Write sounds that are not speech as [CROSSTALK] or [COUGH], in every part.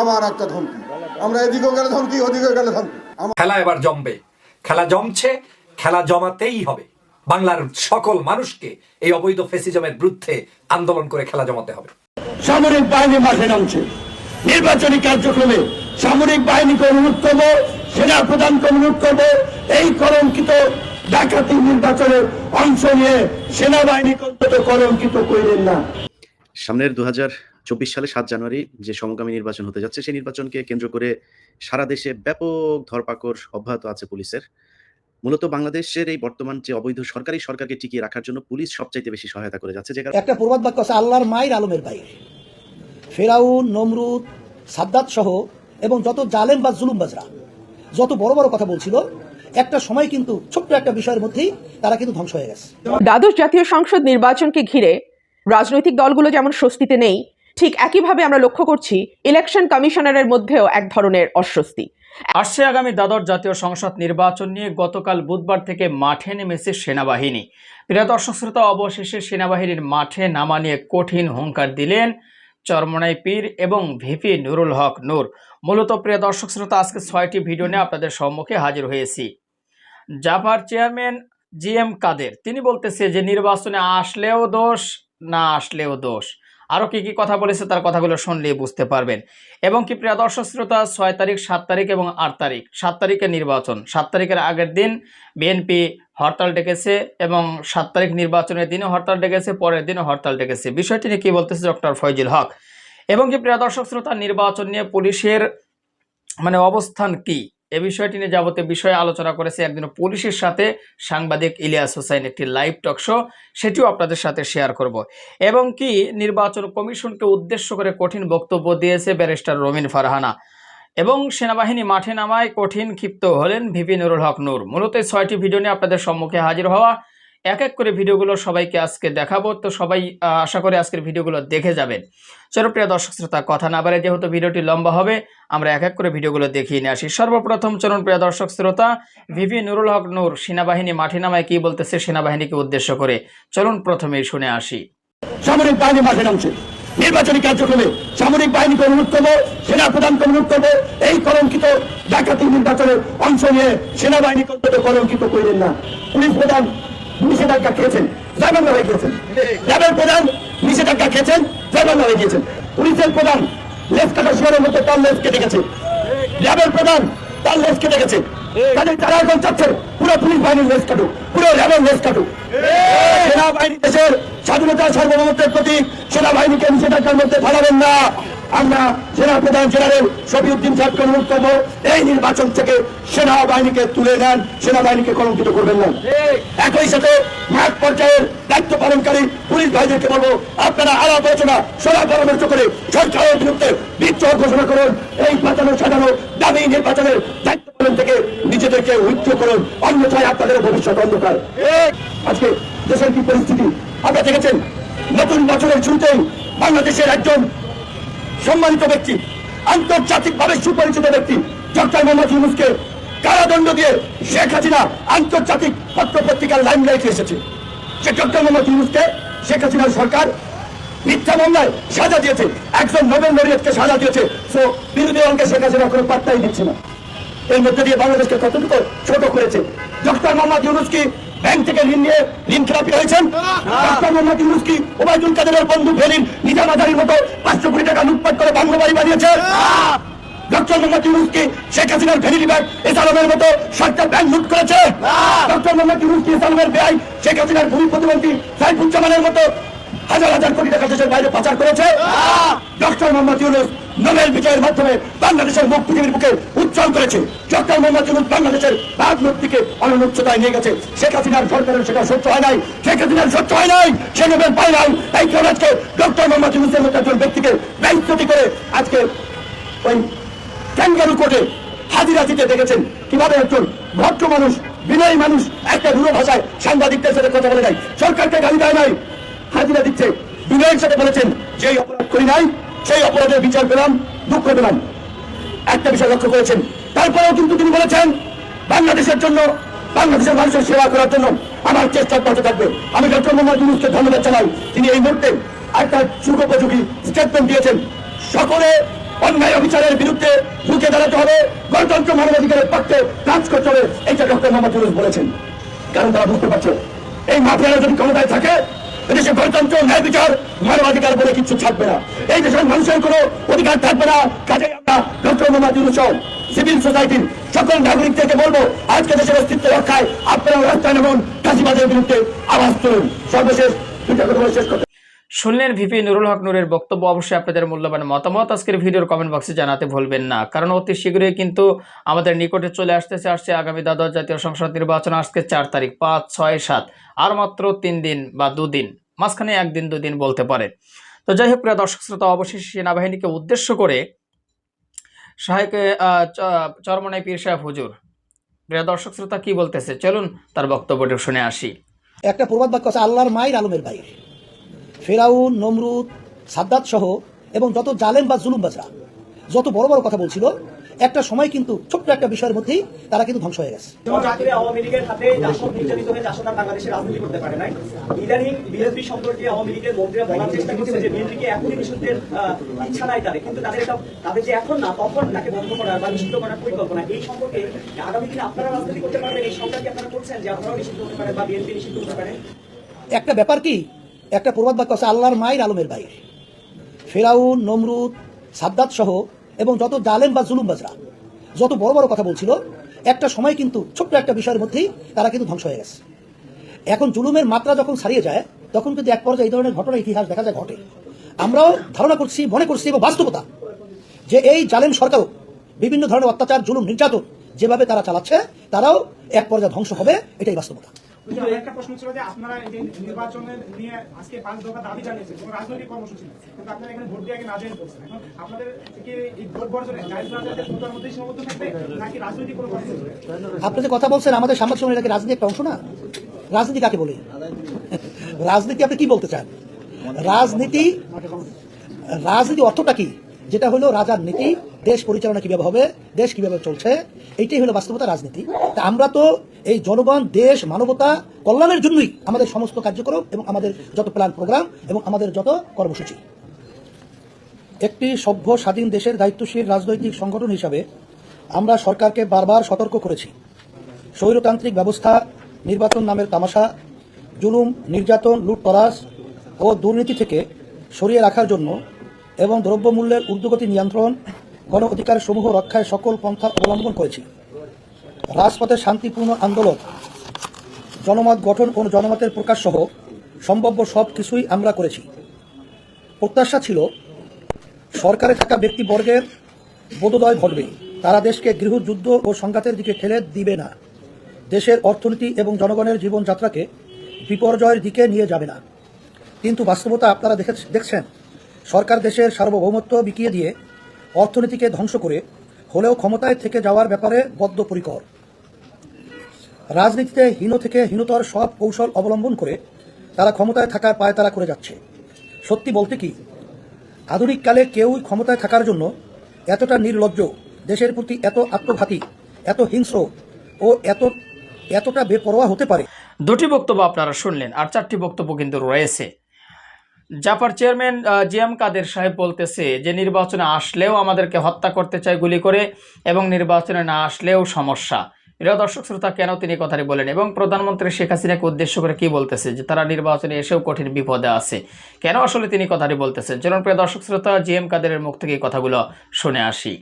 আমার একটা ধমকি। আমরা এদিকেও গেলে ধমকি ওদিকেও গেলে ধমকি। খেলা এবার জমবে। খেলা জমছে খেলা জমাতেই হবে। বাংলার সকল মানুষকে এই অবৈধ ফেসিজমের বিরুদ্ধে আন্দোলন করে খেলা জমাতে হবে। সামরিক বাহিনী মাঠে নামছে। নির্বাচনী কার্যক্রমে সামরিক বাহিনীকে অনুরোধ করব সেনা প্রধানকে অনুরোধ করব এই কলঙ্কিত ডাকাতি নির্বাচনে অংশ নিয়ে সেনাবাহিনীকে অন্তত কলঙ্কিত করিলেন না। সামনের দু হাজার চব্বিশ সালে সাত জানুয়ারি যে সমগামী নির্বাচন হতে যাচ্ছে সেই নির্বাচনকে কেন্দ্র করে সারা দেশে ব্যাপক ধরপাকড় অব্যাহত আছে পুলিশের। মূলত বাংলাদেশের এই বর্তমান যে অবৈধ সরকারি সরকারকে টিকিয়ে রাখার জন্য পুলিশ সবচাইতে বেশি সহায়তা করে যাচ্ছে যে একটা প্রবাদ বাক্য আছে আল্লাহর মায়ের আলমের বাইরে। ফেরাউন নমরুদ সাদ্দাত সহ এবং যত জালেম বা জুলুমবাজরা যত বড় বড় কথা বলছিল একটা সময় কিন্তু ছোট্ট একটা বিষয়ের মধ্যেই তারা কিন্তু ধ্বংস হয়ে গেছে। দ্বাদশ জাতীয় সংসদ নির্বাচনকে ঘিরে রাজনৈতিক দলগুলো যেমন স্বস্তিতে নেই ঠিক একইভাবে আমরা লক্ষ্য করছি ইলেকশন কমিশনারের মধ্যেও এক ধরনের অস্বস্তি। আসছে আগামী দ্বাদশ জাতীয় সংসদ নির্বাচন নিয়ে গতকাল বুধবার থেকে মাঠে নেমেছে সেনাবাহিনী। প্রিয় দর্শক শ্রোতা, অবশেষে সেনাবাহিনীর মাঠে নামা নিয়ে কঠিন হুঙ্কার দিলেন চরমনাই পীর এবং ভিপি নুরুল হক নূর। মূলত প্রিয় দর্শক শ্রোতা, আজকে ছয়টি ভিডিও নিয়ে আপনাদের সম্মুখে হাজির হয়েছি। জাপার চেয়ারম্যান জি এম কাদের, তিনি বলতেছে যে নির্বাচনে আসলেও দোষ, না আসলেও দোষ। আরও কি কি কথা বলেছে তার কথাগুলো শুনলেই বুঝতে পারবেন। এবং কি প্রিয় দর্শক শ্রোতা, ছয় তারিখ, সাত তারিখ এবং আট তারিখ। সাত তারিখে নির্বাচন। সাত তারিখের আগের দিন বিএনপি হরতাল ডেকেছে এবং সাত তারিখ নির্বাচনের দিনে হরতাল ডেকেছে, পরের দিনও হরতাল ডেকেছে। বিষয়টি নিয়ে কী বলতেছে ডক্টর ফয়জুল হক? এবং কি প্রিয় দর্শক শ্রোতা, নির্বাচন নিয়ে পুলিশের মানে অবস্থান কি? এ বিষয়টি নিয়ে যাবতীয় বিষয়ে আলোচনা করেছে একদিন পুলিশের সাথে সাংবাদিক ইলিয়াস হোসাইন একটি লাইভ টক শো। সেটিও আপনাদের সাথে শেয়ার করব। এবং কি, নির্বাচন কমিশনকে উদ্দেশ্য করে কঠিন বক্তব্য দিয়েছে ব্যারিস্টার রমিন ফারহানা। এবং সেনাবাহিনী মাঠে নামায় কঠিন ক্ষিপ্ত হলেন ভিপি নুরুল হক নূর। মূলত ছয়টি ভিডিও নিয়ে আপনাদের সম্মুখে হাজির হওয়া এক এক করে ভিডিওগুলো সবাইকে আজকে দেখাবো। তো সবাই আশা করি আজকের ভিডিওগুলো দেখে যাবেন। চলো প্রিয় দর্শক শ্রোতা, কথা না বাড়ে যেহেতু ভিডিওটি লম্বা হবে, আমরা এক এক করে ভিডিওগুলো দেখিয়ে নিয়ে আসি। সর্বপ্রথম চলুন প্রিয় দর্শক শ্রোতা, ভিভি নুরুল হক নূর সেনাবাহিনী মাঠে নামায় কি বলতেছে, সেনাবাহিনীকে উদ্দেশ্য করে। চলুন প্রথমেই শুনে আসি। সামরিক বাহিনী মাঠে নামছে। নির্বাচনী কার্যক্রমে সামরিক বাহিনীকে অনুরোধ করব সেনা প্রধানকে অনুরোধ করব, এই কলঙ্কিত ডাকাতি নির্বাচনে অংশ নিয়ে সেনাবাহিনীকে অন্তত কলঙ্কিত করিলেন না। পুলিশ প্রধান নিষেধাজ্ঞা খেয়েছেন হয়ে গিয়েছেন। প্রধান নিষেধাজ্ঞা খেয়েছেন হয়ে গিয়েছেন। পুলিশের প্রধান লেজ কাটা মধ্যে তার লেজ কেটে গেছে। প্রধান তার লেজ কেটে গেছে। তাদের তারা এখন পুরো পুলিশ বাহিনীর লেজ কাটুক, পুরো লেজ কাটুক। সেনাবাহিনী দেশের স্বাধীনতা সার্বভৌমত্বের প্রতি সেনাবাহিনীকে নিষেধাজ্ঞার মধ্যে ফেলাবেন না। আমরা সেনা প্রধান জেনারেল শফিউদ্দিন সাহেবকে অনুরোধ করব, এই নির্বাচন থেকে সেনাবাহিনীকে তুলে নেন, সেনাবাহিনীকে কলঙ্কিত করবেন না। একই সাথে মাঠ পর্যায়ের দায়িত্ব পালনকারী পুলিশ ভাইদেরকে বলব, আপনারা আলাপ আলোচনা সভা পরামর্শ করে সরকারের বিরুদ্ধে বিদ্রোহ ঘোষণা করুন, এই বাঁচানো সাজানো দামি নির্বাচনের দায়িত্ব পালন থেকে নিজেদেরকে উইথড্র করুন, অন্যথায় আপনাদের ভবিষ্যৎ অন্ধকার। আজকে দেশের কি পরিস্থিতি? আপনারা দেখেছেন, নতুন বছরের শুরুতেই বাংলাদেশের একজন সম্মানিত ব্যক্তি, আন্তর্জাতিকভাবে সুপরিচিত ব্যক্তি, ডক্টর মোহাম্মদ ইউনুসকে কারাদণ্ড দিয়ে শেখ হাসিনা আন্তর্জাতিক পত্র পত্রিকার লাইমলাইটে এসেছে। যে ডক্টর মোহাম্মদ ইউনুসকে শেখ হাসিনার সরকার মিথ্যা মামলায় সাজা দিয়েছে, একজন নোবেল লরিয়েটকে সাজা দিয়েছে। সো বিরোধী দলকে শেখ হাসিনা কোনো পাত্তাই দিচ্ছে না। এর মধ্যে দিয়ে বাংলাদেশকে কতটুকু ছোট করেছে? ডক্টর মোহাম্মদ ইউনুস কি ব্যাংক থেকে ঋণ নিয়ে ঋণ খেলাপি হয়েছেন? মোহাম্মদ ওবায়দুল কাদেরের বন্ধু ফেরিন নিজামাদারির মতো পাঁচশো কোটি টাকা লুটপাট করে বাংলা বাড়ি বানিয়েছে। ডক্টর মোহাম্মদ ইউনুস কি শেখ হাসিনার ভেরিলি ব্যাগ এসালমের মতো সরকার ব্যাংক লুট করেছে। ডক্টর মোহাম্মদ ইউনুস কি এসালমের ব্যয় শেখ হাসিনার ভূমি প্রতিমন্ত্রী সাইফুজ্জামানের মতো হাজার হাজার কোটি টাকা দেশের বাইরে পাচার করেছে। ডক্টর মোহাম্মদ ইউনুস নোবেল বিজয়ের মাধ্যমে বাংলাদেশের মুখ পৃথিবীর বুকে উজ্জ্বল করেছে। ডক্টর মোহাম্মদ ইউনুস বাংলাদেশের ভাবমূর্তিকে অনন্য উচ্চতায় নিয়ে গেছে। শেখ হাসিনার সরকারের সেটা সহ্য হয় নাই। শেখ হাসিনার সহ্য হয় নাই। সে নোবেল পায় নাই। তাই কেউ আজকে ডক্টর মোহাম্মদ ইউনুসের মতো একজন ব্যক্তিকে দায়িত্বটি করে আজকে ওই ক্যাঙ্গারু কোর্টে হাজিরা দিতে দেখেছেন। কীভাবে একজন ভদ্র মানুষ, বিনয়ী মানুষ, একটা রুড়ো ভাষায় সাংবাদিকদের সাথে কথা বলে নাই সরকারকে গালি দেয় নাই। হাজিরা দিচ্ছে। বিনয়ের সাথে বলেছেন যে অপরাধ করি নাই সেই অপরাধের বিচার পেলাম, দুঃখ পেলাম। একটা বিষয় লক্ষ্য করেছেন। তারপরেও কিন্তু তিনি বলেছেন, বাংলাদেশের জন্য, বাংলাদেশের মানুষের সেবা করার জন্য আমার চেষ্টা করতে থাকবে। আমি ডক্টর মোহাম্মদ ইউনুসকে ধন্যবাদ জানাই। তিনি এই মুহূর্তে একটা যুগোপযোগী স্টেটমেন্ট দিয়েছেন। সকলে অন্যায় অবিচারের বিরুদ্ধে রুখে দাঁড়াতে হবে, গণতন্ত্র মানবাধিকারের পক্ষে কাজ করতে হবে, এইটা ডক্টর মোহাম্মদ ইউনুস বলেছেন। কারণ তারা বুঝতে পারছে, এই মাফিয়ারা যদি ক্ষমতায় থাকে এদেশে গণতন্ত্র ন্যায় বিচার, মানবাধিকার বলে কিছু থাকবে না। এই দেশের মানুষের কোনো অধিকার থাকবে না। কাজে আমরা ডক্টর মোহাম্মদ ইউনুস সিভিল সোসাইটির সকল নাগরিকদেরকে বলব, আজকে দেশের অস্তিত্ব রক্ষায় আপনারা রাস্তায় নেবেন কাশিবাদের বিরুদ্ধে আওয়াজ তুলুন। সর্বশেষ দুটা কথা শেষ করতে শুনলেন ভিপি নুরুল হক নুরের বক্তব্য, অবশ্যই আপনাদের মূল্যবান মতামত আজকের ভিডিওর কমেন্ট বক্সে জানাতে ভুলবেন না। কারণ অতি শীঘ্রই কিন্তু আমাদের নিকটে চলে আসতেছে, আসছে আগামী দ্বাদশ জাতীয় সংসদ নির্বাচন আজকে চার তারিখ, পাঁচ, ছয়, সাত। আর মাত্র তিন দিন বা দুদিন, মাঝখানে একদিন, দুদিন বলতে পারে। তো যাই হোক, প্রিয় দর্শক শ্রোতা, অবশেষে সেনাবাহিনীকে উদ্দেশ্য করে সাহেকে চরমনাই পীর সাহেব হুজুর, প্রিয় দর্শক শ্রোতা কি বলতেছে? চলুন তার বক্তব্যটি শুনে আসি। একটা প্রবাদ বাক্য আছে, আল্লাহর মায়ের আলমের বাইরে। ফেরাউন নমরুদ সাদ্দাত সহ এবং যত জালেম বা জুলুমবাজরা যত বড় বড় কথা বলছিল একটা সময় কিন্তু ছোট্ট একটা বিষয়ের মধ্যেই তারা কিন্তু ধ্বংস হয়ে গেছে। একটা ব্যাপার কি একটা প্রবাদ বাক্য আছে, আল্লাহর মায়ের আলমের বাইরে। ফেরাউন, নমরুদ, সাদ্দাত সহ এবং যত জালেম বা জুলুমবাজরা যত বড় বড় কথা বলছিল, একটা সময় কিন্তু ছোট্ট একটা বিষয়ের মধ্যেই তারা কিন্তু ধ্বংস হয়ে গেছে। এখন জুলুমের মাত্রা যখন ছাড়িয়ে যায়, তখন কিন্তু এক পর্যায়ে এই ধরনের ঘটনা ইতিহাস দেখা যায় ঘটে। আমরাও ধারণা করছি, মনে করছি এবং বাস্তবতা যে এই জালেম সরকারও বিভিন্ন ধরনের অত্যাচার, জুলুম, নির্যাতন যেভাবে তারা চালাচ্ছে, তারাও এক পর্যায়ে ধ্বংস হবে, এটাই বাস্তবতা। আপনি যে কথা বলছেন, আমাদের সাংবাদিক সম্মেলন এটাকে রাজনীতি একটা অংশ না? রাজনীতি কাকে বলে? রাজনীতি আপনি কি বলতে চান? রাজনীতি রাজনীতি অর্থটা কি? যেটা হলো রাজার নীতি, দেশ পরিচালনা কীভাবে হবে, দেশ কীভাবে চলছে, এইটাই হলো বাস্তবতা রাজনীতি। তা আমরা তো এই জনগণ, দেশ, মানবতা কল্যাণের জন্যই আমাদের সমস্ত কার্যক্রম এবং আমাদের যত প্ল্যান প্রোগ্রাম এবং আমাদের যত কর্মসূচি। একটি সভ্য, স্বাধীন দেশের দায়িত্বশীল রাজনৈতিক সংগঠন হিসাবে আমরা সরকারকে বারবার সতর্ক করেছি। স্বৈরতান্ত্রিক ব্যবস্থা, নির্বাচন নামের তামাশা, জুলুম, নির্যাতন, লুটতরাজ ও দুর্নীতি থেকে সরিয়ে রাখার জন্য এবং দ্রব্যমূল্যের ঊর্ধ্বগতি নিয়ন্ত্রণ গণ অধিকার সমূহ রক্ষায় সকল পন্থা অবলম্বন করেছি। রাজপথে শান্তিপূর্ণ আন্দোলন, জনমত গঠন ও জনমতের প্রকাশ সহ সম্ভাব্য সব কিছুই আমরা করেছি। প্রত্যাশা ছিল, সরকারে থাকা ব্যক্তিবর্গের বোধোদয় ঘটবে। তারা দেশকে গৃহযুদ্ধ ও সংঘাতের দিকে ঠেলে দিবে না। দেশের অর্থনীতি এবং জনগণের জীবনযাত্রাকে বিপর্যয়ের দিকে নিয়ে যাবে না। কিন্তু বাস্তবতা আপনারা দেখে- দেখছেন। সরকার দেশের সার্বভৌমত্ব বিকিয়ে দিয়ে অর্থনীতিকে ধ্বংস করে হলেও ক্ষমতায় থেকে যাওয়ার ব্যাপারে বদ্ধপরিকর। রাজনীতিতে হীন থেকে হীনতর সব কৌশল অবলম্বন করে তারা ক্ষমতায় থাকার পায় তারা করে যাচ্ছে। সত্যি বলতে কি, আধুনিক কালে কেউই ক্ষমতায় থাকার জন্য এতটা নির্লজ্জ, দেশের প্রতি এত আত্মঘাতী, এত হিংস্র ও এত, এতটা বেপরোয়া হতে পারে। দুটি বক্তব্য আপনারা শুনলেন, আর চারটি বক্তব্য কিন্তু রয়েছে। জাপার চেয়ারম্যান জি এম কাদের সাহেব বলতেছে যে, নির্বাচনে আসলেও আমাদেরকে হত্যা করতে চায় গুলি করে এবং নির্বাচনে না আসলেও সমস্যা। প্রিয় দর্শক, শ্রোতা, কেন তিনি কথাটি বলেন? এবং প্রধানমন্ত্রী শেখ হাসিনাকে উদ্দেশ্য করে কি বলতেছে যে তারা নির্বাচনে এসেও কঠিন বিপদে আছে? কেন আসলে তিনি কথাটি বলতেছেন? চলুন প্রিয় দর্শক, শ্রোতা জি এম কাদেরের মুখ থেকে কথাগুলো শুনে আসি।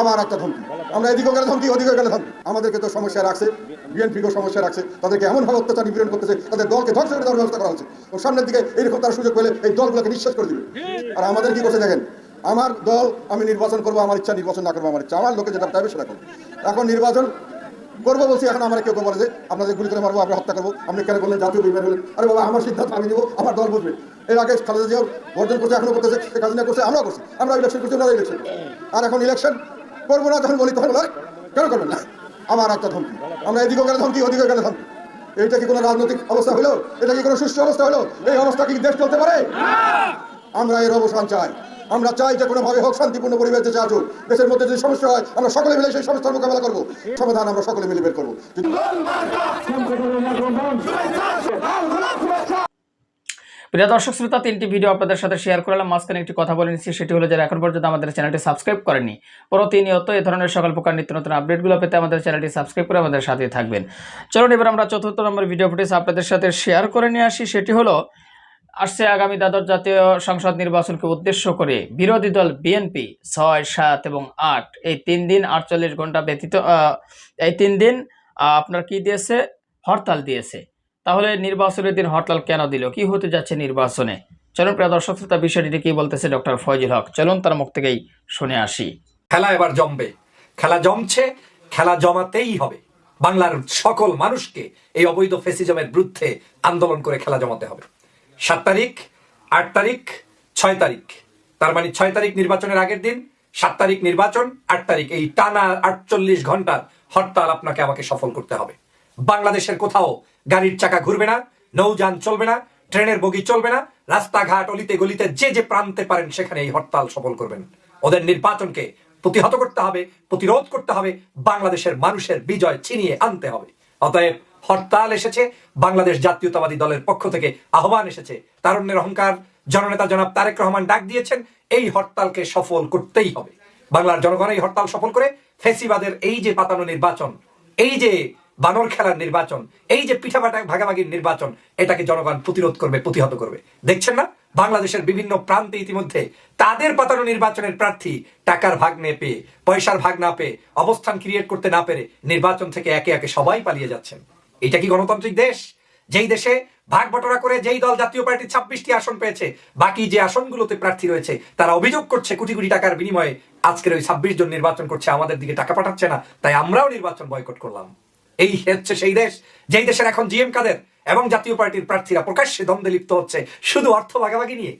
আমার একটা ধমকি। আমরা এদিকেও গেলে ধমকি ওদিকেও গেলে ধমকি। আমাদেরকে তো সমস্যা রাখছে, বিএনপিকেও সমস্যা রাখছে, তাদেরকে এমনভাবে অত্যাচার, নিপীড়ন করতেছে, তাদের দলকে ধ্বংস করে ব্যবস্থা করা হচ্ছে। ও সামনের দিকে এরকম তার সুযোগ পেলে এই দলগুলোকে নিঃশ্বাস করে দিবে। আর আমাদের কি করছে দেখেন? আমার দল, আমি নির্বাচন করব, আমার ইচ্ছা নির্বাচন না করব, আমার ইচ্ছা। আমার লোকে যেটা চাইবে সেটা করব। এখন নির্বাচন করব বলছি, এখন আমার কেউ বলে যে আপনাদের গুলি করে মারবো, আমরা হত্যা করব আপনি কেন বললেন জাতীয় বিমান হলেন। আরে বাবা, আমার সিদ্ধান্ত আমি নিবো, আমার দল বুঝবে। এর আগে খালেদা জিয়াও বর্জন করছে, এখনও করতেছে শেখ হাসিনা করছে, আমরাও করছি, আমরা ইলেকশন করছি ওনারা ইলেকশন আর এখন ইলেকশন করব না, যখন বলি তখন কেন করবেন না? আমার একটা ধমকি। আমরা এদিকেও গেলে ধমকি ওদিকেও গেলে ধমকি। এইটা কি কোনো রাজনৈতিক অবস্থা হলো? এটা কি কোনো সুষ্ঠু অবস্থা হলো? এই অবস্থা কি দেশ চলতে পারে? আমরা এর অবসান চাই। আমরা চাই যে কোনোভাবে হোক, শান্তিপূর্ণ পরিবেশ দেশে আসুক দেশের মধ্যে যদি সমস্যা হয়, আমরা সকলে মিলে সেই সমস্যার মোকাবেলা করব। সমাধান আমরা সকলে মিলে বের করব। প্রিয় দর্শক, শ্রোতা, তিনটি ভিডিও আপনাদের সাথে শেয়ার করলাম। মাঝখানে একটি কথা বলে নিচ্ছি, সেটি হলো যারা এখন পর্যন্ত আমাদের চ্যানেলটি সাবস্ক্রাইব করেনি প্রতিনিয়ত এ ধরনের সকল প্রকার নিত্য নতুন আপডেটগুলো পেতে আমাদের চ্যানেলটি সাবস্ক্রাইব করে আমাদের সাথে থাকবেন। চলুন, এবার আমরা চতুর্থ নম্বর ভিডিও ফুটেজ আপনাদের সাথে শেয়ার করে নিয়ে আসি। সেটি হলো আসছে আগামী দ্বাদশ জাতীয় সংসদ নির্বাচনকে উদ্দেশ্য করে বিরোধী দল বিএনপি ছয়, সাত এবং আট। এই তিন দিন আটচল্লিশ ঘণ্টা ব্যতীত এই তিন দিন আপনার কি দিয়েছে? হরতাল দিয়েছে। তাহলে নির্বাচনের দিন হরতাল কেন দিল? কি হতে যাচ্ছে নির্বাচনে? চলুন প্রিয় দর্শক শ্রোতা বিষয়টি কি বলতেছে ডক্টর ফয়জুল হক? চলুন তার মুখ থেকেই শুনে আসি। খেলা এবার জমবে। খেলা জমছে, খেলা জমাতেই হবে। বাংলার সকল মানুষকে এই অবৈধ ফেসিজমের বিরুদ্ধে আন্দোলন করে খেলা জমাতে হবে। সাত তারিখ, আট তারিখ, ছয় তারিখ। তার মানে ছয় তারিখ নির্বাচনের আগের দিন, সাত তারিখ নির্বাচন, আট তারিখ। এই টানা আটচল্লিশ ঘণ্টার হরতাল আপনাকে আমাকে সফল করতে হবে। বাংলাদেশের কোথাও গাড়ির চাকা ঘুরবে না, নৌযান চলবে না, ট্রেনের বগি চলবে না, রাস্তাঘাট, অলিতে গলিতে যে যে প্রান্তে পারেন, সেখানে এই হরতাল সফল করবেন। ওদের নির্বাচনকে প্রতিহত করতে হবে, প্রতিরোধ করতে হবে, বাংলাদেশের মানুষের বিজয় ছিনিয়ে আনতে হবে। অতএব হরতাল এসেছে, বাংলাদেশ জাতীয়তাবাদী দলের পক্ষ থেকে আহ্বান এসেছে। তারুণ্যের অহংকার, জননেতা জনাব তারেক রহমান ডাক দিয়েছেন, এই হরতালকে সফল করতেই হবে। বাংলার জনগণ এই হরতাল সফল করে ফেসিবাদের এই যে পাতানো নির্বাচন, এই যে বানর খেলার নির্বাচন, এই যে পিঠাপাটা ভাগাভাগির নির্বাচন, এটাকে জনগণ প্রতিরোধ করবে, প্রতিহত করবে। দেখছেন না? বাংলাদেশের বিভিন্ন প্রান্তে ইতিমধ্যে তাদের পাতানো নির্বাচনের প্রার্থী টাকার ভাগ না পেয়ে, পয়সার ভাগ না পেয়ে, অবস্থান ক্রিয়েট করতে না পেরে নির্বাচন থেকে একে একে সবাই পালিয়ে যাচ্ছেন। এটা কি গণতান্ত্রিক দেশ? যেই দেশে ভাগ বটরা করে যেই দল জাতীয় পার্টি ছাব্বিশটি আসন পেয়েছে, বাকি যে আসনগুলোতে প্রার্থী রয়েছে, তারা অভিযোগ করছে কোটি কোটি টাকার বিনিময়ে আজকের ওই ছাব্বিশ জন নির্বাচন করছে, আমাদের দিকে টাকা পাঠাচ্ছে না, তাই আমরাও নির্বাচন বয়কট করলাম। এই হচ্ছে সেই দেশ, যেই দেশের এখন জিএম কাদের এবং জাতীয় পার্টির প্রার্থীরা প্রকাশ্যে দ্বন্দ্বে লিপ্ত হচ্ছে, শুধু অর্থ ভাগাভাগি নিয়ে।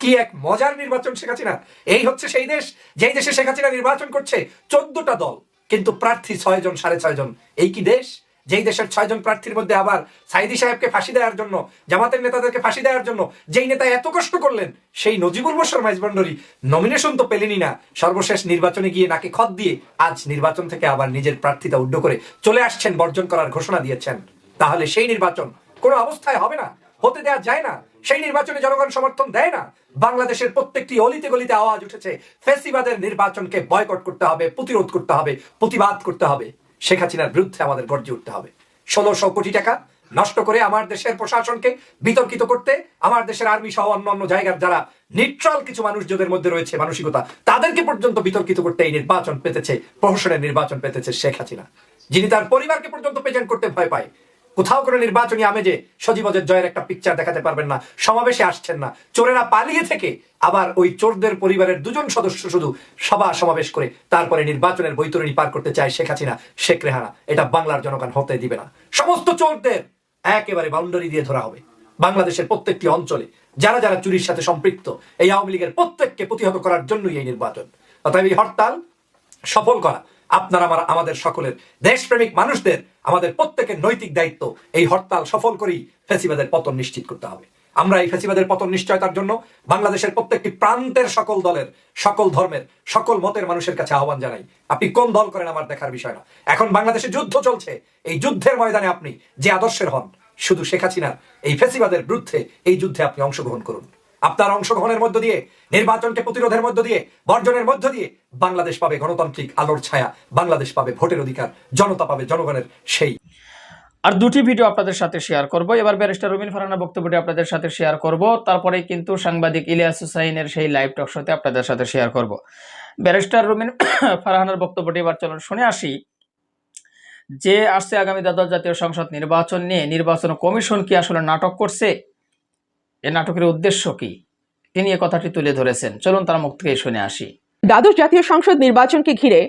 কি এক মজার নির্বাচন শেখ হাসিনা? এই হচ্ছে সেই দেশ, যেই দেশে শেখ হাসিনা নির্বাচন করছে, চোদ্দটা দল, কিন্তু প্রার্থী ছয় জন সাড়ে ছয় জন এই কি দেশ? যেই দেশের ছয়জন প্রার্থীর মধ্যে আবার সাইদি সাহেবকে ফাঁসি দেওয়ার জন্য, জামাতের নেতাদেরকে ফাঁসি দেওয়ার জন্য যেই নেতা এত কষ্ট করলেন, সেই নজিবুল বসর মাইজবন্ডরি নমিনেশন তো পেলেনই না। সর্বশেষ নির্বাচনে গিয়ে নাকে খত দিয়ে আজ নির্বাচন থেকে আবার নিজের প্রার্থিতা উড্ড করে চলে আসছেন, বর্জন করার ঘোষণা দিয়েছেন। তাহলে সেই নির্বাচন কোনো অবস্থায় হবে না? হতে দেওয়া যায় না? সেই নির্বাচনে জনগণ সমর্থন দেয় না? বাংলাদেশের প্রত্যেকটি অলিতে গলিতে আওয়াজ উঠেছে, ফেসিবাদের নির্বাচনকে বয়কট করতে হবে, প্রতিরোধ করতে হবে, প্রতিবাদ করতে হবে। শেখ হাসিনার বিরুদ্ধে আমাদের গর্জে উঠতে হবে। ষোলোশো কোটি টাকা নষ্ট করে আমার দেশের প্রশাসনকে বিতর্কিত করতে আমার দেশের আর্মি সহ অন্য অন্য জায়গার যারা নিউট্রাল কিছু মানুষ যাদের মধ্যে রয়েছে মানসিকতা, তাদেরকে পর্যন্ত বিতর্কিত করতে এই নির্বাচন পেতেছে, প্রহসনের নির্বাচন পেতেছে শেখ হাসিনা। যিনি তার পরিবারকে পর্যন্ত প্রেজেন্ট করতে ভয় পায়। কোথাও কোনো নির্বাচনী আমেজে সজীবজের জয়ের একটা পিকচার দেখাতে পারবেন না, সমাবেশে আসছেন না। চোরেরা পালিয়ে থেকে আবার ওই চোরদের পরিবারের দুজন সদস্য শুধু সভা সমাবেশ করে তারপরে নির্বাচনের বৈতরণী পার করতে চায় শেখ হাসিনা, শেখ রেহানা। এটা বাংলার জনগণ হতে দিবে না। সমস্ত চোরদের একেবারে বাউন্ডারি দিয়ে ধরা হবে বাংলাদেশের প্রত্যেকটি অঞ্চলে। যারা যারা চুরির সাথে সম্পৃক্ত, এই আওয়ামী লীগের প্রত্যেককে প্রতিহত করার জন্যই এই নির্বাচন। অতএব এই হরতাল সফল করা আপনার, আমার, আমাদের সকলের দেশপ্রেমিক মানুষদের, আমাদের প্রত্যেকের নৈতিক দায়িত্ব। এই হরতাল সফল করেই ফেসিবাদের পতন নিশ্চিত করতে হবে। আমরা এই ফেসিবাদের পতন নিশ্চয়তার জন্য বাংলাদেশের প্রত্যেকটি প্রান্তের সকল দলের, সকল ধর্মের, সকল মতের মানুষের কাছে আহ্বান জানাই। আপনি কোন দল করেন আমার দেখার বিষয় না। এখন বাংলাদেশে যুদ্ধ চলছে। এই যুদ্ধের ময়দানে আপনি যে আদর্শের হন, শুধু শেখ হাসিনার এই ফেসিবাদের বিরুদ্ধে এই যুদ্ধে আপনি অংশগ্রহণ করুন। আপনার অংশগ্রহণের মধ্য দিয়ে, নির্বাচনকে প্রতিরোধের মধ্য দিয়ে, বর্জনের মধ্য দিয়ে বাংলাদেশ পাবে গণতান্ত্রিক আলোর ছায়া, বাংলাদেশ পাবে ভোটের অধিকার, জনতা পাবে জনগণের সেই আর দুটি ভিডিও আপনাদের সাথে শেয়ার করব। এবার ব্যারিস্টার রুমিন ফারহানা বক্তব্যটি আপনাদের সাথে শেয়ার করব। তারপরে কিন্তু সাংবাদিক ইলিয়াস হুসাইনের সেই লাইভ টক শোতে আপনাদের সাথে শেয়ার করব। ব্যারিস্টার রুমিন [COUGHS] ফারহানার বক্তব্যটি এবার চলুন শুনে আসি। যে আসছে আগামী দ্বাদশ জাতীয় সংসদ নির্বাচন নিয়ে, নির্বাচন কমিশন কি আসলে নাটক করছে? এ নাটকের উদ্দেশ্য কি? তিনি এ কথাটি তুলে ধরেছেন। চলুন তার মুখ থেকে শুনে আসি। দ্বাদশ জাতীয় সংসদ নির্বাচনকে ঘিরে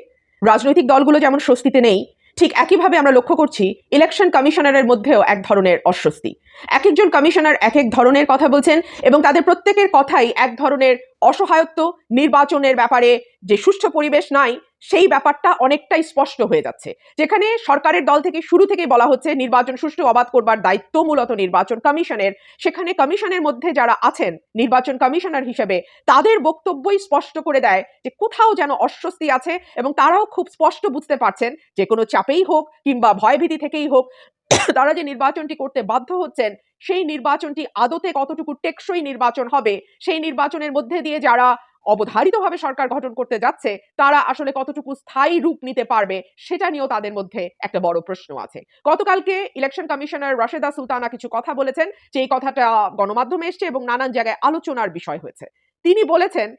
রাজনৈতিক দলগুলো যেমন স্বস্তিতে নেই ঠিক একইভাবে আমরা লক্ষ্য করছি ইলেকশন কমিশনারের মধ্যেও এক ধরনের অস্বস্তি। এক একজন কমিশনার এক এক ধরনের কথা বলছেন এবং তাদের প্রত্যেকের কথাই এক ধরনের অসহায়ত্ব, নির্বাচনের ব্যাপারে যে সুষ্ঠু পরিবেশ নাই সেই ব্যাপারটা অনেকটাই স্পষ্ট হয়ে যাচ্ছে। যেখানে সরকারের দল থেকে শুরু থেকে বলা হচ্ছে নির্বাচন সুষ্ঠু অবাধ করবার দায়িত্ব মূলত নির্বাচন কমিশনের। সেখানে কমিশনের মধ্যে যারা আছেন নির্বাচন কমিশনার হিসেবে তাদের বক্তব্যই স্পষ্ট করে দেয় যে কোথাও যেন অস্বস্তি আছে এবং তারাও খুব স্পষ্ট বুঝতে পারছেন যে কোনো চাপেই হোক কিংবা ভয়ভীতি থেকেই হোক [COUGHS] তারা যে নির্বাচনটি করতে বাধ্য হচ্ছেন, সেই নির্বাচনটি আদতে কতটুকু টেকসই নির্বাচন হবে, সেই নির্বাচনের মধ্যে দিয়ে যারা অবধারিতভাবে সরকার গঠন করতে যাচ্ছে, তারা আসলে কতটুকু স্থায়ী রূপ নিতে পারবে সেটা নিয়েও তাদের মধ্যে একটা বড় প্রশ্ন আছে। গতকালকে ইলেকশন কমিশনার রাশেদা সুলতানা কিছু কথা বলেছেন, যে এই কথাটা গণমাধ্যমে এসছে এবং নানান জায়গায় আলোচনার বিষয় হয়েছে। তিনি বলেছেন,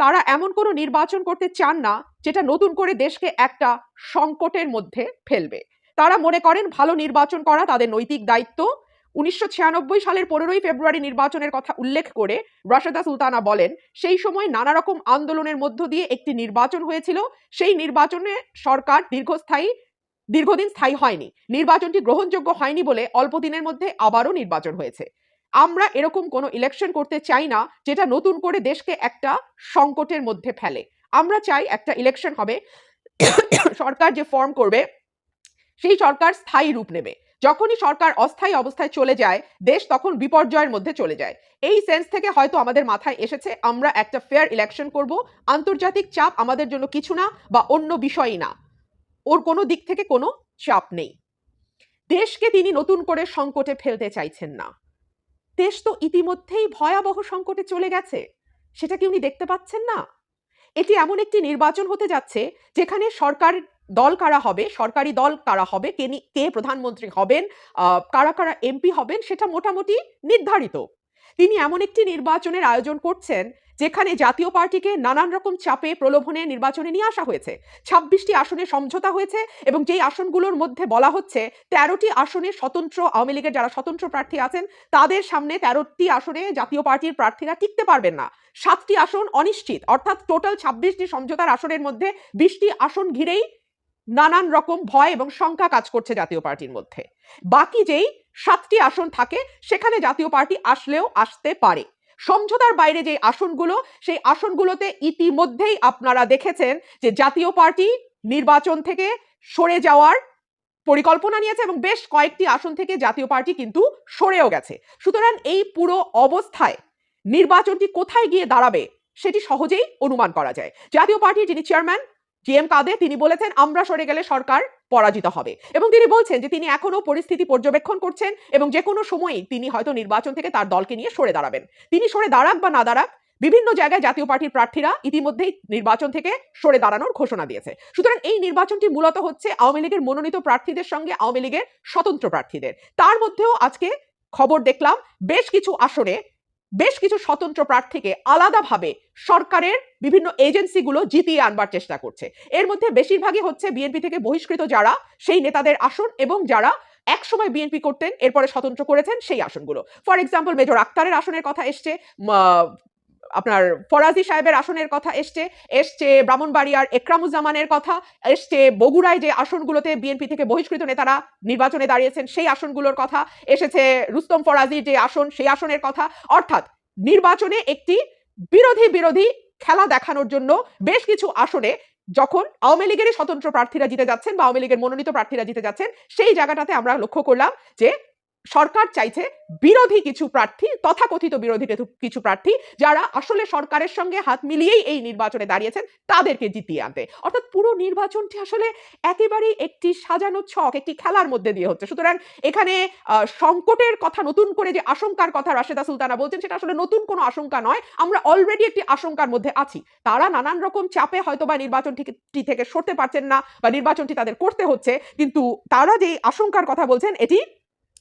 তারা এমন কোনো নির্বাচন করতে চান না, যেটা নতুন করে দেশকে একটা সংকটের মধ্যে ফেলবে। তারা মনে করেন ভালো নির্বাচন করা তাদের নৈতিক দায়িত্ব উনিশশো ছিয়ানব্বই সালের পনেরোই ফেব্রুয়ারি নির্বাচনের কথা উল্লেখ করে রাশেদা সুলতানা বলেন, সেই সময় নানা রকম আন্দোলনের মধ্য দিয়ে একটি নির্বাচন হয়েছিল। সেই নির্বাচনে সরকার দীর্ঘস্থায়ী, দীর্ঘদিন স্থায়ী হয়নি। নির্বাচনটি গ্রহণযোগ্য হয়নি বলে অল্প দিনের মধ্যে আবারও নির্বাচন হয়েছে। আমরা এরকম কোনো ইলেকশন করতে চাই না, যেটা নতুন করে দেশকে একটা সংকটের মধ্যে ফেলে। আমরা চাই একটা ইলেকশন হবে। সরকার যে ফর্ম করবে, সেই সরকার স্থায়ী রূপ নেবে। যখনই সরকার অস্থায়ী অবস্থায় চলে যায়, দেশ তখন বিপর্যয়ের মধ্যে চলে যায়। এই সেন্স থেকে হয়তো আমাদের মাথায় এসেছে, আমরা একটা ফেয়ার ইলেকশন করব, আন্তর্জাতিক চাপ আমাদের জন্য কিছু না বা অন্য বিষয়ই না। ওর কোনো দিক থেকে কোনো চাপ নেই। দেশকে তিনি নতুন করে সংকটে ফেলতে চাইছেন না। দেশ তো ইতিমধ্যেই ভয়াবহ সংকটে চলে গেছে, সেটা কি উনি দেখতে পাচ্ছেন না? এটি এমন একটি নির্বাচন হতে যাচ্ছে, যেখানে সরকার দল কারা হবে? সরকারি দল কারা হবে? কে কে প্রধানমন্ত্রী হবেন? কারা কারা এমপি হবেন? সেটা মোটামুটি নির্ধারিত। তিনি এমন একটি নির্বাচনের আয়োজন করছেন, যেখানে জাতীয় পার্টিকে নানান রকম চাপে প্রলোভনে নির্বাচনে নিয়ে আসা হয়েছে। ছাব্বিশটি আসনে সমঝোতা হয়েছে এবং যেই আসনগুলোর মধ্যে বলা হচ্ছে, তেরোটি আসনে স্বতন্ত্র আওয়ামী লীগের যারা স্বতন্ত্র প্রার্থী আছেন, তাদের সামনে তেরোটি আসনে জাতীয় পার্টির প্রার্থীরা টিকতে পারবেন না। সাতটি আসন অনিশ্চিত, অর্থাৎ টোটাল ছাব্বিশটি সমঝোতার আসনের মধ্যে বিশটি আসন ঘিরেই নানান রকম ভয় এবং শঙ্কা কাজ করছে জাতীয় পার্টির মধ্যে। বাকি যেই সাতটি আসন থাকে, সেখানে জাতীয় পার্টি আসলেও আসতে পারে। সমঝোতার বাইরে যে আসনগুলো, সেই আসনগুলোতে ইতিমধ্যেই আপনারা দেখেছেন যে জাতীয় পার্টি নির্বাচন থেকে সরে যাওয়ার পরিকল্পনা নিয়েছে এবং বেশ কয়েকটি আসন থেকে জাতীয় পার্টি কিন্তু সরেও গেছে। সুতরাং এই পুরো অবস্থায় নির্বাচনটি কোথায় গিয়ে দাঁড়াবে, সেটি সহজেই অনুমান করা যায়। জাতীয় পার্টির যিনি চেয়ারম্যান জি এম কাদে তিনি বলেছেন, আমরা সরে গেলে সরকার পরাজিত হবে। এবং তিনি বলছেন যে, তিনি এখনও পরিস্থিতি পর্যবেক্ষণ করছেন এবং যে কোনো সময়ই তিনি হয়তো নির্বাচন থেকে তার দলকে নিয়ে সরে দাঁড়াবেন। তিনি সরে দাঁড়াক বা না দাঁড়াক, বিভিন্ন জায়গায় জাতীয় পার্টির প্রার্থীরা ইতিমধ্যেই নির্বাচন থেকে সরে দাঁড়ানোর ঘোষণা দিয়েছে। সুতরাং এই নির্বাচনটি মূলত হচ্ছে আওয়ামী লীগের মনোনীত প্রার্থীদের সঙ্গে আওয়ামী লীগের স্বতন্ত্র প্রার্থীদের। তার মধ্যেও আজকে খবর দেখলাম, বেশ কিছু আসনে বেশ কিছু স্বতন্ত্র প্রার্থীকে আলাদাভাবে সরকারের বিভিন্ন এজেন্সিগুলো জিতিয়ে আনবার চেষ্টা করছে। এর মধ্যে বেশিরভাগই হচ্ছে বিএনপি থেকে বহিষ্কৃত যারা, সেই নেতাদের আসন এবং যারা এক সময় বিএনপি করতেন, এরপরে স্বতন্ত্র করেছেন সেই আসনগুলো। ফর এক্সাম্পল মেজর আক্তারের আসনের কথা এসছে আপনার ফরাজি সাহেবের আসনের কথা এসছে এসছে ব্রাহ্মণবাড়িয়ার একরামুজ্জামানের কথা, এসছে বগুড়ায় যে আসনগুলোতে বিএনপি থেকে বহিষ্কৃত নেতারা নির্বাচনে দাঁড়িয়েছেন, সেই আসনগুলোর কথা, এসেছে রুস্তম ফরাজির যে আসন, সেই আসনের কথা। অর্থাৎ নির্বাচনে একটি বিরোধী বিরোধী খেলা দেখানোর জন্য বেশ কিছু আসনে যখন আওয়ামী লীগেরই স্বতন্ত্র প্রার্থীরা জিতে যাচ্ছেন বা আওয়ামী লীগের মনোনীত প্রার্থীরা জিতে যাচ্ছেন, সেই জায়গাটাতে আমরা লক্ষ্য করলাম যে সরকার চাইছে বিরোধী কিছু প্রার্থী, তথাকথিত বিরোধী কিছু- প্রার্থী যারা আসলে সরকারের সঙ্গে হাত মিলিয়েই এই নির্বাচনে দাঁড়িয়েছেন, তাদেরকে জিতিয়ে আনতে। অর্থাৎ পুরো নির্বাচনটি আসলে একেবারেই একটি সাজানো ছক, একটি খেলার মধ্যে দিয়ে হচ্ছে। সুতরাং এখানে সংকটের কথা, নতুন করে যে আশঙ্কার কথা রাশেদা সুলতানা বলছেন, সেটা আসলে নতুন কোনো আশঙ্কা নয়। আমরা অলরেডি একটি আশঙ্কার মধ্যে আছি। তারা নানান রকম চাপে হয়তো বা নির্বাচনটি থেকে সরতে পারছেন না বা নির্বাচনটি তাদের করতে হচ্ছে, কিন্তু তারা যে আশঙ্কার কথা বলছেন, এটি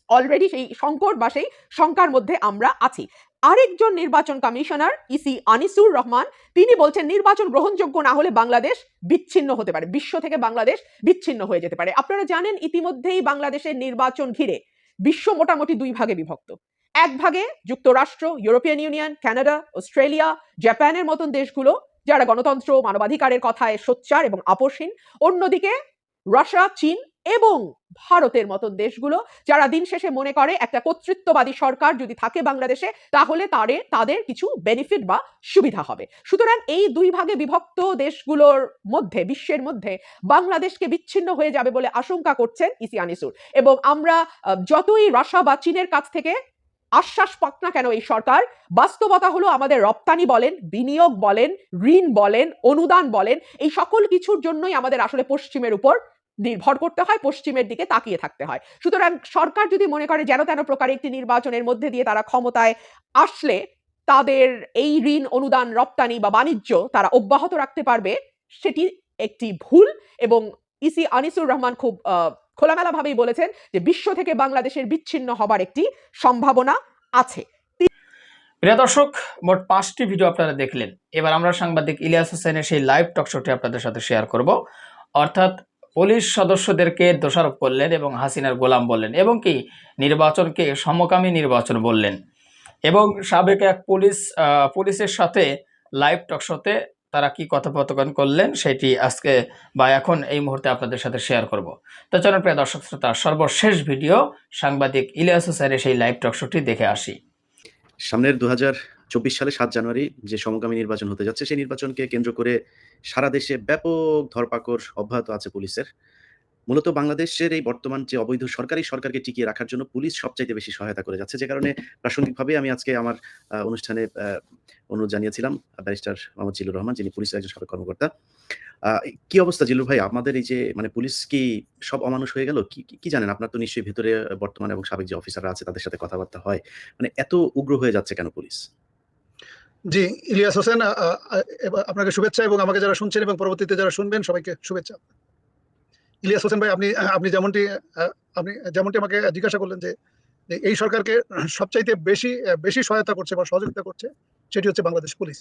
অলরেডি সেই সংকট বা সেই শঙ্কার মধ্যে আমরা আছি। আরেকজন নির্বাচন কমিশনার ইসি আনিসুর রহমান, তিনি বলছেন নির্বাচন গ্রহণযোগ্য না হলে বাংলাদেশ বিচ্ছিন্ন হতে পারে, বিশ্ব থেকে বাংলাদেশ বিচ্ছিন্ন হয়ে যেতে পারে। আপনারা জানেন ইতিমধ্যেই বাংলাদেশের নির্বাচন ঘিরে বিশ্ব মোটামুটি দুই ভাগে বিভক্ত। এক ভাগে যুক্তরাষ্ট্র, ইউরোপিয়ান ইউনিয়ন, কানাডা, অস্ট্রেলিয়া, জাপানের মতন দেশগুলো যারা গণতন্ত্র, মানবাধিকারের কথায় সোচ্চার এবং আপোষহীন। অন্যদিকে রাশিয়া, চীন এবং ভারতের মতন দেশগুলো যারা দিন শেষে মনে করে একটা কর্তৃত্ববাদী সরকার যদি থাকে বাংলাদেশে, তাহলে তারে, তাদের কিছু বেনিফিট বা সুবিধা হবে। সুতরাং এই দুই ভাগে বিভক্ত দেশগুলোর মধ্যে, বিশ্বের মধ্যে, বাংলাদেশকে বিচ্ছিন্ন হয়ে যাবে বলে আশঙ্কা করছেন ইসি আনিসুর। এবং আমরা যতই রাশিয়া বা চীনের কাছ থেকে আশ্বাস পাক না কেন এই সরকার, বাস্তবতা হলো আমাদের রপ্তানি বলেন, বিনিয়োগ বলেন, ঋণ বলেন, অনুদান বলেন, এই সকল কিছুর জন্যই আমাদের আসলে পশ্চিমের উপর নির্ভর করতে হয়, পশ্চিমের দিকে তাকিয়ে থাকতে হয়। সুতরাং সরকার যদি মনে করে যেন তেন প্রকার একটি নির্বাচনের মধ্যে দিয়ে তারা ক্ষমতায় আসলে তাদের এই ঋণ, অনুদান, রপ্তানি বা বাণিজ্য তারা অব্যাহত রাখতে পারবে, সেটি একটি ভুল এবং ইসি আনিসুর রহমান খুব খোলামেলাভাবেই বলেছেন যে বিশ্ব থেকে বাংলাদেশের বিচ্ছিন্ন হবার একটি সম্ভাবনা আছে। প্রিয় দর্শক, মোট পাঁচটি ভিডিও আপনারা দেখলেন। এবার আমরা সাংবাদিক ইলিয়াস হোসেনের সেই লাইভ টক শোটি আপনাদের সাথে শেয়ার করব। অর্থাৎ পুলিশ সদস্যদেরকে দোষারোপ করলেন এবং হাসিনার গোলাম বললেন এবং কি নির্বাচনকে সমকামী নির্বাচন বললেন। এবং সাবেক এক পুলিশ পুলিশের সাথে লাইভ টকশোতে তারা কি কথোপকথন করলেন সেটি আজকে বা এখন এই মুহূর্তে আপনাদের সাথে শেয়ার করব। তো চলুন প্রিয় দর্শক শ্রোতা, সর্বশেষ ভিডিও সাংবাদিক ইলিয়াস হোসেনের সেই লাইভ টকশোটি দেখে আসি। সামনের দু হাজার চব্বিশ সালে সাত জানুয়ারি যে সমকামী নির্বাচন হতে যাচ্ছে, সেই নির্বাচনকে কেন্দ্র করে সারা দেশে ব্যাপক ধরপাকড় অব্যাহত আছে পুলিশের। মূলত বাংলাদেশের এই বর্তমান যে অবৈধ সরকারি সরকারকে টিকিয়ে রাখার জন্য পুলিশ সবচাইতে বেশি সহায়তা করে যাচ্ছে। যে কারণে প্রাসঙ্গিকভাবে আমি আজকে আমার অনুষ্ঠানে অনুরোধ জানিয়েছিলাম ব্যারিস্টার মোহাম্মদ জিল্লুর রহমান, যিনি পুলিশের একজন সাবেক কর্মকর্তা। কি অবস্থা জিল্লুর ভাই? আমাদের এই যে মানে পুলিশ কি সব অমানুষ হয়ে গেল? কি- কি জানেন? আপনার তো নিশ্চয়ই ভেতরে বর্তমান এবং সাবেক যে অফিসাররা আছে, তাদের সাথে কথাবার্তা হয়। মানে এত উগ্র হয়ে যাচ্ছে কেন পুলিশ? জি, ইলিয়াস হোসেন আপনাকে শুভেচ্ছা এবং আমাকে যারা শুনছেন এবং পরবর্তীতে যারা শুনবেন, সবাইকে শুভেচ্ছা। ইলিয়াস হোসেন ভাই, আপনি আপনি যেমনটি আপনি যেমনটি আমাকে জিজ্ঞাসা করলেন যে এই সরকারকে সবচাইতে বেশি বেশি সহায়তা করছে বা সহযোগিতা করছে, সেটি হচ্ছে বাংলাদেশ পুলিশ।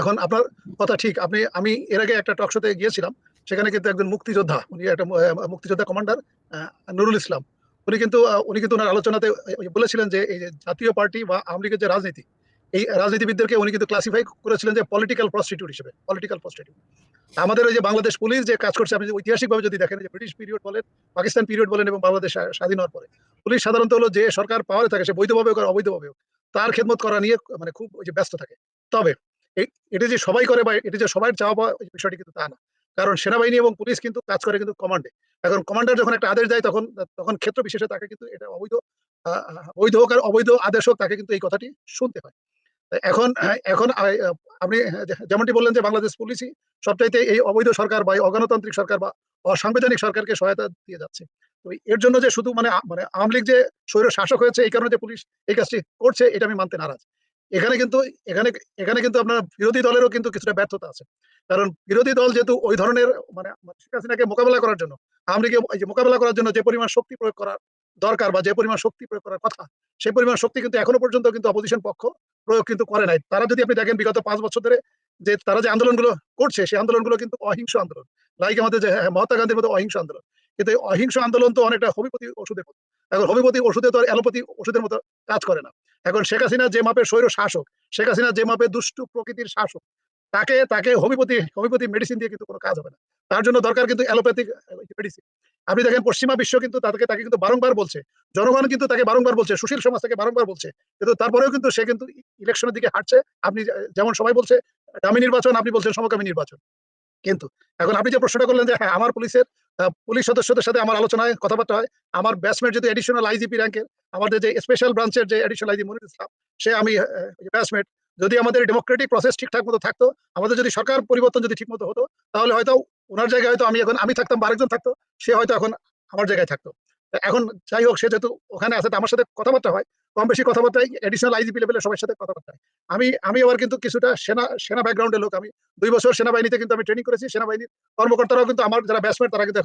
এখন আপনার কথা ঠিক, আপনি, আমি এর আগে একটা টক শোতে গিয়েছিলাম, সেখানে কিন্তু একজন মুক্তিযোদ্ধা, উনি একটা মুক্তিযোদ্ধা কমান্ডার নুরুল ইসলাম। উনি কিন্তু উনি কিন্তু ওনার আলোচনাতে বলেছিলেন যে এই জাতীয় পার্টি বা আওয়ামী লীগের যে রাজনীতি এই রাজনীতিবিদদেরকে উনি কিন্তু ক্লাসিফাই করেছিলেন যে পলিটিক্যাল প্রস্টিটিউট হিসেবে পলিটিক্যাল প্রস্টিটিউট আমাদের ওই যে বাংলাদেশ পুলিশ যে কাজ করছে আপনি ঐতিহাসিকভাবে যদি দেখেন যে ব্রিটিশ পিরিয়ড বলেন পাকিস্তান পিরিয়ড বলেন এবং বাংলাদেশ স্বাধীন হওয়ার পরে পুলিশ সাধারণত হলো যে সরকার পাওয়ারে থাকে সে বৈধভাবে হোক আর অবৈধভাবে হোক তার খেদমত করা নিয়ে মানে খুব ওই যে ব্যস্ত থাকে। তবে এটা যে সবাই করে বা এটা যে সবাই চাওয়া পাওয়া বিষয়টি কিন্তু তা না। কারণ সেনাবাহিনী এবং পুলিশ কিন্তু কাজ করে কিন্তু কমান্ডে এখন কমান্ডার যখন একটা আদেশ দেয় তখন তখন ক্ষেত্র বিশেষে তাকে কিন্তু এটা অবৈধ আহ, আহ, বৈধ হোক আর অবৈধ আদেশ হোক তাকে কিন্তু এই কথাটি শুনতে হয়। এখন এখন আপনি যেমনটি বললেন যে বাংলাদেশ পুলিশই সবচাইতে এই অবৈধ সরকার বা অগণতান্ত্রিক সরকার বা অসাংবিধানিক সরকারকে সহায়তা দিয়ে যাচ্ছে। তো এর জন্য যে শুধু মানে মানে আওয়ামী লীগ যে স্বৈর শাসক হয়েছে এই কারণে যে পুলিশ এই কাজটি করছে, এটা আমি মানতে নারাজ। এখানে কিন্তু, এখানে এখানে কিন্তু আপনার বিরোধী দলেরও কিন্তু কিছুটা ব্যর্থতা আছে। কারণ বিরোধী দল যেহেতু ওই ধরনের মানে মানে শেখ হাসিনাকে মোকাবেলা করার জন্য, আওয়ামী লীগের মোকাবেলা করার জন্য যে পরিমাণ শক্তি প্রয়োগ করার দরকার বা যে পরিমাণ শক্তি প্রয়োগ করার কথা সেই পরিমাণ শক্তি কিন্তু এখনও পর্যন্ত কিন্তু অপোজিশন পক্ষ প্রয়োগ কিন্তু করে নাই। তারা যদি আপনি দেখেন বিগত পাঁচ বছর ধরে যে তারা যে আন্দোলনগুলো করছে সেই আন্দোলনগুলো কিন্তু অহিংস আন্দোলন। লাইক আমাদের যে হ্যাঁ, মহাত্মা গান্ধীর মতো অহিংস আন্দোলন। কিন্তু এই অহিংস আন্দোলন তো অনেকটা হোমিওপ্যাথি ওষুধের মতো। এখন হোমিওপ্যাথি ওষুধে তো অ্যালোপ্যাথি ওষুধের মতো কাজ করে না। এখন শেখ হাসিনা যে মাপের স্বৈর শাসক শেখ হাসিনা যে মাপের দুষ্টু প্রকৃতির শাসক তাকে তাকে হোমিওপ্যাথি হোমিওপ্যাথি মেডিসিন দিয়ে কিন্তু কোনো কাজ হবে না। তার জন্য দরকার কিন্তু অ্যালোপ্যাথিক মেডিসিন আপনি দেখেন পশ্চিমা বিশ্ব কিন্তু তাদেরকে, তাকে কিন্তু বারংবার বলছে। জনগণ কিন্তু তাকে বারংবার বলছে, সুশীল সমাজ তাকে বারংবার বলছে। কিন্তু তারপরেও কিন্তু সে কিন্তু ইলেকশনের দিকে হাঁটছে। আপনি যেমন সবাই বলছে দামি নির্বাচন, আপনি বলছেন সমকামী নির্বাচন। কিন্তু এখন আপনি যে প্রশ্নটা করলেন যে হ্যাঁ আমার পুলিশের পুলিশ সদস্যদের সাথে আমার আলোচনায় কথাবার্তা হয়, আমার ব্যাচমেট যদি এডিশনাল আইজিপি র্যাঙ্কের আমাদের যে স্পেশাল ব্রাঞ্চের যে এডিশনাল আইজি মনির ইসলাম, সে আমি ব্যাচমেট যদি আমাদের ডেমোক্রেটিক প্রসেস ঠিকঠাক মতো থাকতো, আমাদের যদি সরকার পরিবর্তন যদি ঠিক মতো হতো, তাহলে হয়তো ওনার জায়গায় হয়তো আমি এখন, আমি থাকতাম বা আরেকজন থাকতো, সে হয়তো এখন আমার জায়গায় থাকতো। এখন যাই হোক, সে যেহেতু ওখানে আছে আমার সাথে কথাবার্তা হয়, কম বেশি কথাবার্তায় এডিশনাল আইজিপি লেভেলের সবার সাথে কথাবার্তা হয়। আমি আমি আবার কিন্তু কিছুটা সেনা সেনা ব্যাকগ্রাউন্ডের লোক, আমি দুই বছর সেনাবাহিনীতে কিন্তু আমি ট্রেনিং করেছি, সেনাবাহিনীর কর্মকর্তারাও কিন্তু আমার, যারা ব্যাটসম্যান তারা কিন্তু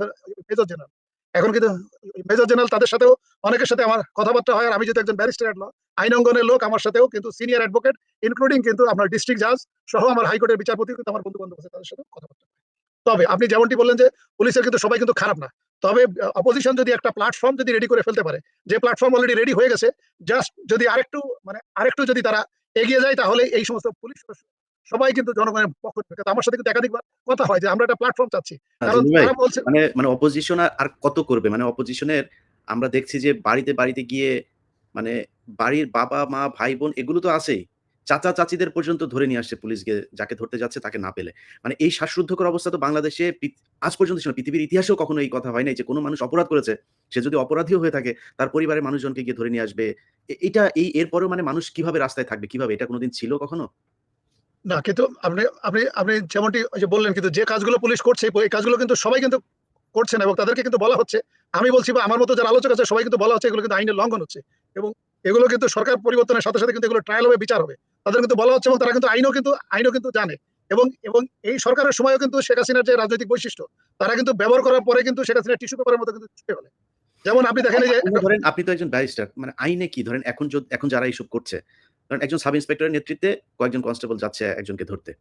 মেজর জেনারেল এখন কিন্তু মেজর জেনারেল তাদের সাথেও অনেকের সাথে আমার কথাবার্তা হয় আর আমি যেহেতু একজন ব্যারিস্টার আইন অঙ্গনের লোক, আমার সাথেও কিন্তু সিনিয়র অ্যাডভোকেট ইনক্লুডিং কিন্তু আপনার ডিস্ট্রিক্ট জাজ সহ আমার হাইকোর্টের বিচারপতি কিন্তু আমার বন্ধু বান্ধব আছে তাদের সাথে কথাবার্তা তবে আপনি যেমনটি বললেন যে পুলিশের কিন্তু সবাই কিন্তু খারাপ না। তবে অপোজিশন যদি একটা প্ল্যাটফর্ম যদি রেডি করে ফেলতে পারে, যে প্ল্যাটফর্ম অলরেডি রেডি হয়ে গেছে জাস্ট যদি আরেকটু মানে আরেকটু যদি তারা এগিয়ে যায়, তাহলে এই সমস্ত পুলিশ সবাই কিন্তু জনগণের পক্ষ থেকে আমার সাথে কিন্তু একাধিকবার কথা হয় যে আমরা একটা প্ল্যাটফর্ম চাচ্ছি। কারণ তারা বলছে মানে মানে অপোজিশন আর কত করবে? মানে অপোজিশনের আমরা দেখছি যে বাড়িতে বাড়িতে গিয়ে মানে বাড়ির বাবা মা ভাই বোন এগুলো তো আছেই। চাচা চাচিদের পর্যন্ত ধরে নিয়ে আসছে পুলিশকে যাকে ধরতে যাচ্ছে তাকে না পেলে। মানে এই শ্বাসরুদ্ধকর অবস্থা তো বাংলাদেশে আজ পর্যন্ত ছিল পৃথিবীর ইতিহাসেও কখনো এই কথা হয় নাই যে কোনো মানুষ অপরাধ করেছে। সে যদি অপরাধীও হয়ে থাকে তার পরিবারের মানুষজনকে গিয়ে ধরে নিয়ে আসবে। এটা এই এরপরেও মানে মানুষ কীভাবে রাস্তায় থাকবে? কীভাবে? এটা কোনোদিন ছিল কখনো? না, কিন্তু আপনি আপনি আপনি যেমনটি যে বললেন, কিন্তু যে কাজগুলো পুলিশ করছে, এই কাজগুলো কিন্তু সবাই কিন্তু করছে না এবং তাদেরকে কিন্তু বলা হচ্ছে। আমি বলছি বা আমার মতো যারা আলোচক আছে, সবাই কিন্তু বলা হচ্ছে এগুলো কিন্তু আইনের লঙ্ঘন হচ্ছে এবং এগুলো কিন্তু সরকার পরিবর্তনের সাথে সাথে কিন্তু এগুলো ট্রায়াল হবে, বিচার হবে। তাদের কিন্তু বলা হচ্ছে এবং তারা কিন্তু আইনও কিন্তু আইনও কিন্তু জানে এবং এবং এই সরকারের সময়ও কিন্তু শেখ হাসিনার যে রাজনৈতিক বৈশিষ্ট্য, তারা কিন্তু ব্যবহার করার পরে কিন্তু শেখ হাসিনা টিস্যু পেপারের মতো কিন্তু ছুটে ফেলে যেমন আপনি দেখেন যে ধরেন, আপনি তো একজন ব্যারিস্টার মানে আইনে কি? ধরেন এখন এখন যারা এইসব করছে ধরেন একজন সাব ইন্সপেক্টরের নেতৃত্বে কয়েকজন কনস্টেবল যাচ্ছে একজনকে ধরতে।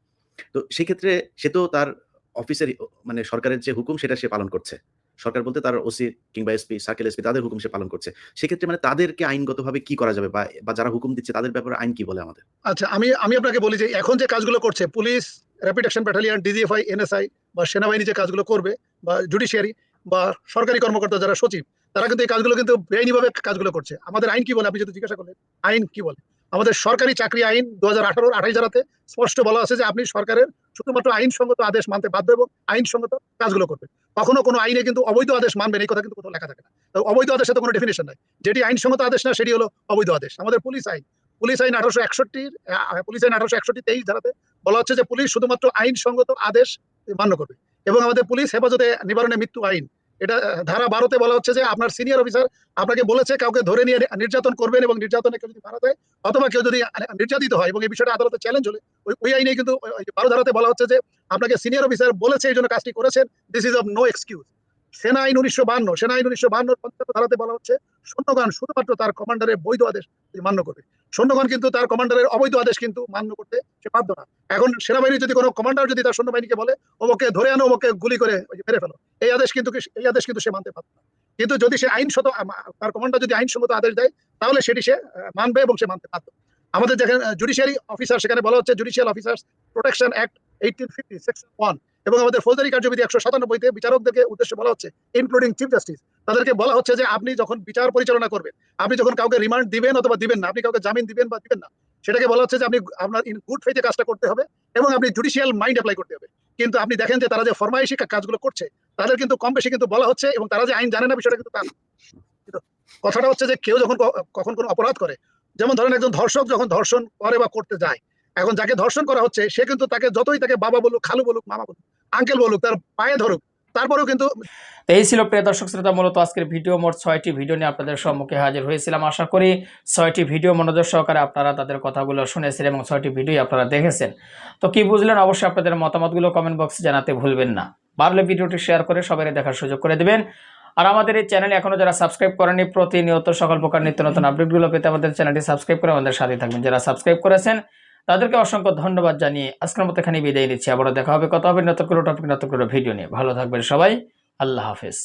তো সেই ক্ষেত্রে সে তো তার অফিসের মানে সরকারের যে হুকুম সেটা সে পালন করছে। সরকার বলতে তার ওসি কিংবা এসপি, সার্কেল এসপি, তাদের হুকুম সে পালন করছে। সেক্ষেত্রে মানে তাদেরকে আইনগতভাবে কি করা যাবে বা যারা হুকুম দিচ্ছে তাদের ব্যাপারে আইন কি বলে আমাদের? আচ্ছা আমি আমি আপনাকে বলি যে এখন যে কাজগুলো করছে, police rapid action battalion DGFI NSI বা সেনাবাহিনী যে কাজগুলো করবে বা জুডিশিয়ারি বা সরকারি কর্মকর্তা যারা সচিব, তারা কিন্তু এই কাজগুলো কিন্তু বেআইনিভাবে কাজগুলো করছে। আমাদের আইন কি বলে? আপনি যদি জিজ্ঞাসা করলেন, আইন কি বলে? আমাদের সরকারি চাকরি আইন দু হাজার আঠারোর আঠাশ ধারাতে স্পষ্ট বলা আছে যে আপনি সরকারের শুধুমাত্র আইনসঙ্গত আদেশ মানতে বাধ্য এবং আইনসঙ্গত কাজগুলো করবেন। কখনো কোনো আইনে কিন্তু অবৈধ আদেশ মানবেন, এই কথা কিন্তু কোথাও লেখা থাকে না। অবৈধ আদেশে তো কোনো ডেফিনেশন নাই। যেটি আইনসঙ্গত আদেশ না, সেটি হলো অবৈধ আদেশ। আমাদের পুলিশ আইন পুলিশ আইন আঠারোশো একষট্টির পুলিশ আইন আঠারোশো একষট্টি তেইশ ধারাতে বলা হচ্ছে যে পুলিশ শুধুমাত্র আইনসঙ্গত আদেশ মান্য করবে। এবং আমাদের পুলিশ হেফাজতে নিবারণে মৃত্যু আইন এটা ধারা বারোতে বলা হচ্ছে যে আপনার সিনিয়র অফিসার আপনাকে বলেছে কাউকে ধরে নিয়ে নির্যাতন করবেন এবং নির্যাতনে কেউ যদি মারা যায় অথবা কেউ যদি নির্যাতিত হয় এবং এই বিষয়টা আদালতে চ্যালেঞ্জ হলে, ওই ওই আইনে কিন্তু বারো ধারাতে বলা হচ্ছে যে আপনাকে সিনিয়র অফিসার বলেছে এই জন্য কাজটি করেছেন this is of no excuse সেনা আইন উনিশশো বান্ন সেনা আইন উনিশশো বান্ন পঞ্চান্ন ধারাতে বলা হচ্ছে সৈন্যগণ শুধুমাত্র তার কমান্ডারের বৈধ আদেশ মান্য করবে। সৈন্যগণ কিন্তু তার কমান্ডারের অবৈধ আদেশ কিন্তু মান্য করতে সে বাধ্য না। এখন সেনাবাহিনী যদি কোনো কমান্ডার যদি তার সৈন্যবাহিনীকে বলে, ওকে ধরে আনো, ওকে গুলি করে মেরে ফেলো, এই আদেশ কিন্তু এই আদেশ কিন্তু সে মানতে পারত না। কিন্তু যদি সে আইনশত আম- তার কমান্ডার যদি আইনসম্মত আদেশ দেয়, তাহলে সেটি সে মানবে এবং সে মানতে পারত আমাদের যেখানে জুডিশিয়ারি অফিসার সেখানে বলা হচ্ছে judicial officers protection act eighteen fifty section one এবং আমাদের ফৌজদারি কার্যবিধি একশো সাতানব্বইতে বিচারকদেরকে উদ্দেশ্যে বলা হচ্ছে ইনক্লুডিং চিফ জাস্টিস তাদেরকে বলা হচ্ছে যে আপনি যখন বিচার পরিচালনা করবেন, আপনি যখন কাউকে রিমান্ড দিবেন অথবা দিবেন না, আপনি কাউকে জামিন দিবেন বা দিবেন না, সেটাকে বলা হচ্ছে যে আপনি আপনার ইন গুড ফেথে কাজটা করতে হবে এবং আপনি জুডিশিয়াল মাইন্ড অ্যাপ্লাই করতে হবে। কিন্তু আপনি দেখেন যে তারা যে ফরমাইশি কাজগুলো করছে, তাদের কিন্তু কম বেশি কিন্তু বলা হচ্ছে এবং তারা যে আইন জানে না বিষয়টা কিন্তু তা কথাটা হচ্ছে যে কেউ যখন কখন কোনো অপরাধ করে, যেমন ধরেন একজন ধর্ষক যখন ধর্ষণ করে বা করতে যায়, এখন যাকে ধর্ষণ করা হচ্ছে, সে কিন্তু তাকে যতই তাকে বাবা বলুক, খালু বলুক, মামা বলুক আঙ্কেল বলুক, তার পায়ে ধরুক, তারপরেও কিন্তু এই ছিল প্রিয় দর্শক শ্রোতা, মূলত আজকের ভিডিও মোট ছয়টি ভিডিও নিয়ে আপনাদের সম্মুখে হাজির হয়েছিলাম। আশা করি ছয়টি ভিডিও মনোযোগ সহকারে আপনারা তাদের কথাগুলো শুনেছেন এবং ছয়টি ভিডিও আপনারা দেখেছেন। তো কি বুঝলেন? অবশ্যই আপনাদের মতামতগুলো কমেন্ট বক্সে জানাতে ভুলবেন না। পারলে ভিডিওটি শেয়ার করে সবাই দেখার সুযোগ করে দেবেন। আর আমাদের এই চ্যানেলে এখনও যারা সাবস্ক্রাইব করেনি প্রতিনিয়ত সকল প্রকার নিত্য নতুন আপডেটগুলো পেতে আমাদের চ্যানেলটি সাবস্ক্রাইব করে আমাদের সাথে থাকবেন। যারা সাবস্ক্রাইব করেছেন তাদেরকে অসংখ্য ধন্যবাদ জানিয়ে আজকের মতো এখানে বিদায় নিচ্ছি। আবারও দেখা হবে। কথা হবে নতুন করে টপিক নতুন করে ভিডিও নিয়ে। ভালো থাকবেন সবাই। আল্লাহ হাফেজ।